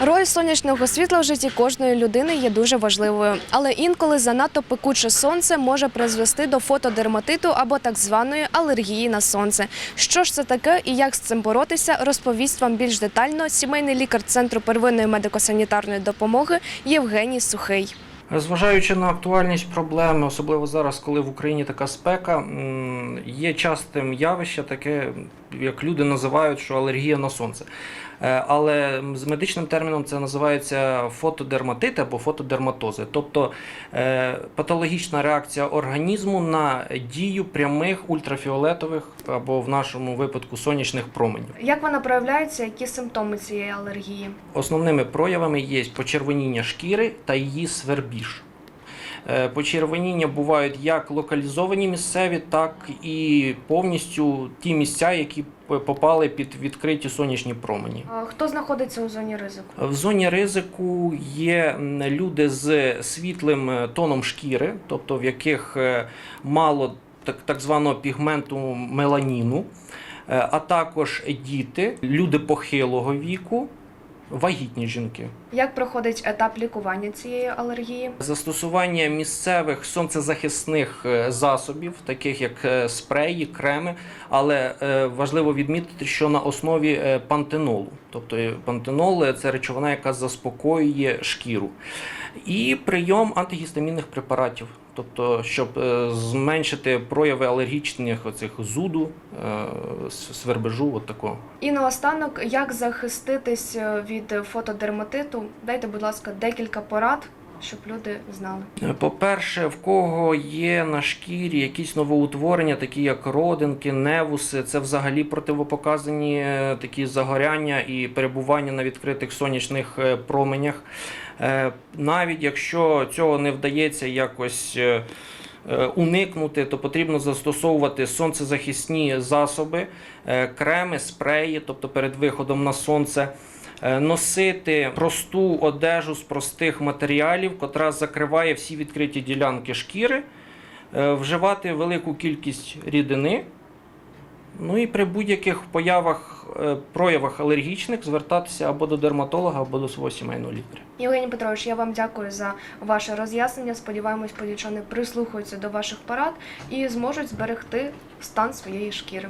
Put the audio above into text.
Роль сонячного світла в житті кожної людини є дуже важливою, але інколи занадто пекуче сонце може призвести до фотодерматиту або так званої алергії на сонце. Що ж це таке і як з цим боротися, розповість вам більш детально сімейний лікар центру первинної медико-санітарної допомоги Євгеній Сухий. Зважаючи на актуальність проблеми, особливо зараз, коли в Україні така спека, є частим явище, таке, як люди називають, що алергія на сонце. Е, Але з медичним терміном це називається фотодерматит або фотодерматози, тобто е, патологічна реакція організму на дію прямих ультрафіолетових або в нашому випадку сонячних променів. Як вона проявляється, які симптоми цієї алергії? Основними проявами є почервоніння шкіри та її свербіж. Е, Почервоніння бувають як локалізовані місцеві, так і повністю ті місця, які попали під відкриті сонячні промені. Хто знаходиться у зоні ризику? В зоні ризику є люди з світлим е, тоном шкіри, тобто в яких е, мало так, так званого пігменту меланіну, а також діти, люди похилого віку, вагітні жінки. Як проходить етап лікування цієї алергії? Застосування місцевих сонцезахисних е, засобів, таких як е, спреї, креми, але е, важливо відмітити, що на основі пантенолу. Тобто пантенол це речовина, яка заспокоює шкіру. І прийом антигістамінних препаратів, тобто, щоб е, зменшити прояви алергічних оцих зуду, е, свербежу, от такого. І наостанок, як захиститись е, від фотодерматиту? Дайте, будь ласка, декілька порад, щоб люди знали. По-перше, в кого є на шкірі якісь новоутворення, такі як родинки, невуси, це взагалі противопоказані е, такі загоряння і перебування на відкритих сонячних е, променях. Е, Навіть якщо цього не вдається якось. е, е, Уникнути, то потрібно застосовувати сонцезахисні засоби, е, креми, спреї, тобто перед виходом на сонце, Е, носити просту одежу з простих матеріалів, котра закриває всі відкриті ділянки шкіри, е, вживати велику кількість рідини. Ну і при будь-яких появах, е, проявах алергічних звертатися або до дерматолога, або до свого сімейного лікаря. Євгеній Петрович, я вам дякую за ваше роз'яснення. Сподіваємось, подільчани прислухаються до ваших порад і зможуть зберегти стан своєї шкіри.